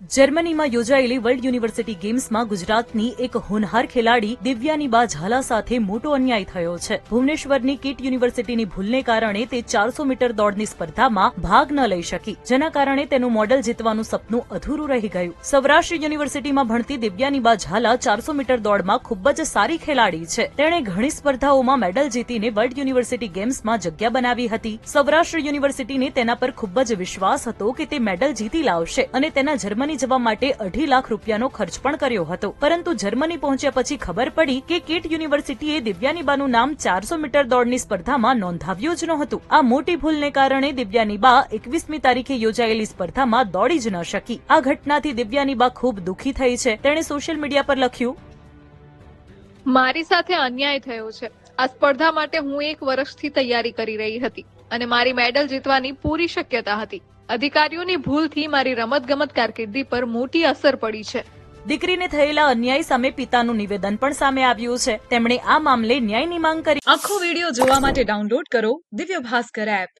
જર્મનીમાં યોજાયેલી world university ગેમ્સમાં ગુજરાતની એક હોનહાર ખેલાડી દિવ્યાની બા ઝાલા સાથે મોટો અન્યાય થયો છે. ભુવનેશ્વરની કિટ યુનિવર્સિટીની ભૂલને કારણે તે ચારસો મીટર દોડની સ્પર્ધામાં ભાગ ન લઈ શકી. જેના કારણે તેનું મોડલ જીતવાનું સપનું અધૂરું રહી ગયું. સૌરાષ્ટ્ર યુનિવર્સિટીમાં ભણતી દિવ્યાની બા ઝાલા ચારસો મીટર દોડમાં ખૂબ જ સારી ખેલાડી છે. તેણે ઘણી સ્પર્ધાઓમાં મેડલ જીતીને વર્લ્ડ યુનિવર્સિટી ગેમ્સમાં જગ્યા બનાવી હતી. સૌરાષ્ટ્ર યુનિવર્સિટીને તેના પર ખૂબ જ વિશ્વાસ હતો કે તે મેડલ જીતી લાવશે અને તેના જર્મની જવા માટે અઢી લાખ રૂપિયાનો ખર્ચ પણ કર્યો હતો. પરંતુ જર્મની પહોંચ્યા પછી ખબર પડી કે કેટ યુનિવર્સિટીએ દિવ્યાનીબાનું નામ ચારસો મીટર દોડની સ્પર્ધામાં નોંધાવ્યું જ નહોતું. આ મોટી ભૂલને કારણે દિવ્યાનીબા એકવીસમી તારીખે યોજાયેલી સ્પર્ધામાં દોડી જ ન શકી. આ ઘટનાથી દિવ્યાનીબા ખૂબ દુઃખી થઈ છે. તેણે સોશિયલ મીડિયા પર લખ્યું, મારી સાથે અન્યાય થયો છે. આ સ્પર્ધા માટે હું એક વર્ષથી તૈયારી કરી રહી હતી અને મારી મેડલ જીતવાની પૂરી શક્યતા હતી. અધિકારીઓની ભૂલથી મારી રમતગમત કારકિર્દી પર મોટી અસર પડી છે. દીકરીને થયેલા અન્યાય સામે પિતાનું નિવેદન પણ સામે આવ્યું છે. તેમણે આ મામલે ન્યાયની માંગ કરી. આખો વીડિયો જોવા માટે ડાઉનલોડ કરો દિવ્ય ભાસ્કર એપ.